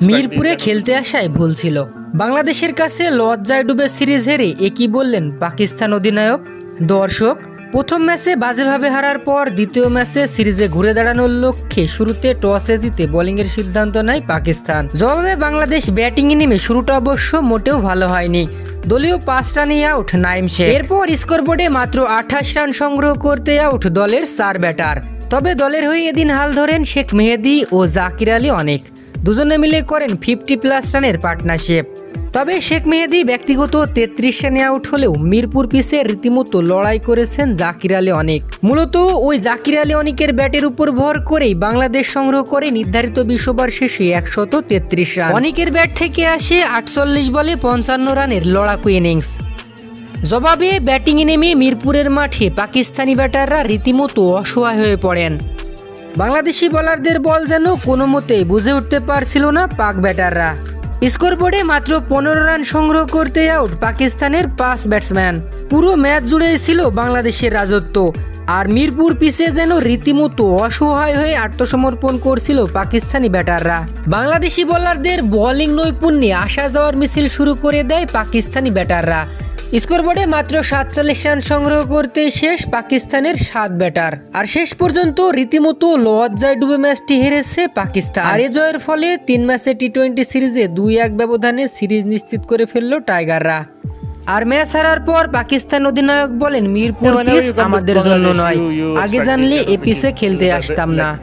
মিরপুরে খেলতে আসায় ভুল ছিল। বাংলাদেশের কাছে লজ্জায় ডুবে সিরিজ হেরে একই বললেন পাকিস্তান অধিনায়ক দর্শক? প্রথম ম্যাচে বাজেভাবে হারার পর দ্বিতীয় ম্যাচে সিরিজে ঘুরে দাঁড়ানোর লক্ষ্যে শুরুতে টসে জিতে বোলিংয়ের সিদ্ধান্ত নেয় পাকিস্তান। জবাবে বাংলাদেশ ব্যাটিংয়ে নেমে শুরুটা অবশ্য মোটেও ভালো হয়নি। দলীয় পাঁচ রানে আউট নাইম শেখ। এরপর স্কোরবোর্ডে মাত্র আঠাশ রান সংগ্রহ করতে আউট দলের চার ব্যাটার। তবে দলের হয়ে এদিন হাল ধরেন শেখ মেহেদি ও জাকির আলী অনেক। দুজনে মিলে করেন ফিফটি প্লাস রানের পার্টনারশিপ। তবে শেখ মেহেদি ব্যক্তিগত তেত্রিশ রানে আউট হলেও মিরপুর পিসে রীতিমতো লড়াই করেছেন জাকির আলী অনেক। মূলত ওই জাকির আলী অনেকের ব্যাটের উপর ভর করেই বাংলাদেশ সংগ্রহ করে নির্ধারিত বিশ্ববার শেষে একশত তেত্রিশ রান। অনেকের ব্যাট থেকে আসে আটচল্লিশ বলে পঞ্চান্ন রানের লড়াকু ইনিংস। জবাবে ব্যাটিংয়ে নেমে মিরপুরের মাঠে পাকিস্তানি ব্যাটাররা রীতিমতো অসহায় হয়ে পড়েন। বাংলাদেশি বোলারদের বল যেন কোনো মতেই বুঝে উঠতে পারছিল না পাক ব্যাটাররা। স্কোরবোর্ডে মাত্র পনেরো রান সংগ্রহ করতে আউট পাকিস্তানের পাঁচ ব্যাটসম্যান। পুরো ম্যাচ জুড়েই ছিল বাংলাদেশের রাজত্ব। আর মিরপুর পিছে যেন রীতিমতো অসহায় হয়ে আত্মসমর্পণ করছিল পাকিস্তানি ব্যাটাররা। বাংলাদেশি বোলারদের বোলিং নৈপুণ্যে আসা যাওয়ার মিছিল শুরু করে দেয় পাকিস্তানি ব্যাটাররা। স্কোরবোর্ডে মাত্র সাতচল্লিশ রান সংগ্রহ করতে শেষ পাকিস্তানের সাত ব্যাটার। আর শেষ পর্যন্ত রীতিমতো লজ্জায় ডুবে ম্যাচটি হেরেছে পাকিস্তান। আর এ জয়ের ফলে তিন ম্যাচে টি টোয়েন্টি সিরিজে দুই এক ব্যবধানে সিরিজ নিশ্চিত করে ফেলল টাইগাররা। আর ম্যাচ হারার পর পাকিস্তান অধিনায়ক বলেন মিরপুর আমাদের জন্য নয়। আগে জানলে এ this- খেলতে আসতাম না।